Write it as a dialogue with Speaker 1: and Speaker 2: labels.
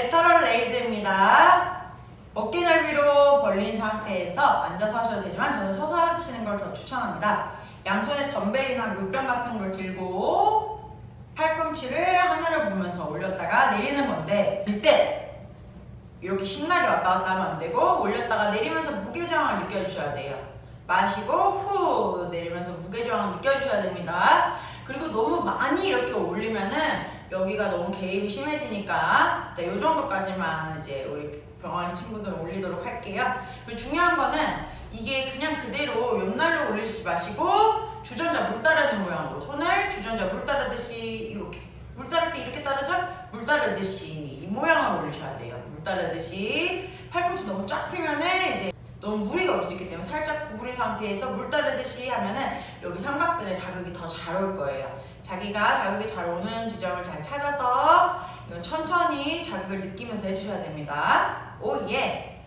Speaker 1: 레터럴 레이즈입니다. 어깨 넓이로 벌린 상태에서 앉아서 하셔도 되지만 저는 서서 하시는 걸 더 추천합니다. 양손에 덤벨이나 물병 같은 걸 들고 팔꿈치를 하늘을 보면서 올렸다가 내리는 건데 이때 이렇게 신나게 왔다 갔다 하면 안 되고 올렸다가 내리면서 무게저항을 느껴주셔야 돼요. 마시고 후 내리면서 무게저항을 느껴주셔야 됩니다. 그리고 너무 많이 이렇게 올리면은 여기가 너무 개입이 심해지니까 이 정도까지만 이제 우리 병아리 친구들 올리도록 할게요. 그리고 중요한 거는 이게 그냥 그대로 옆날로 올리지 마시고 주전자 물 따르는 모양으로 손을 주전자 물 따르듯이 이렇게 물 따를 때 이렇게 따르죠? 물 따르듯이 이 모양으로 올리셔야 돼요. 물 따르듯이 팔꿈치 너무 쫙 펴면은 이제 너무 무리가 올 수 있기 때문에 살짝 구부린 상태에서 물 따르듯이 하면은 여기 삼각근에 자극이 더 잘 올 거예요. 자기가 자극이 잘 오는 지점을 잘 찾아서 천천히 자극을 느끼면서 해주셔야 됩니다. 오 예.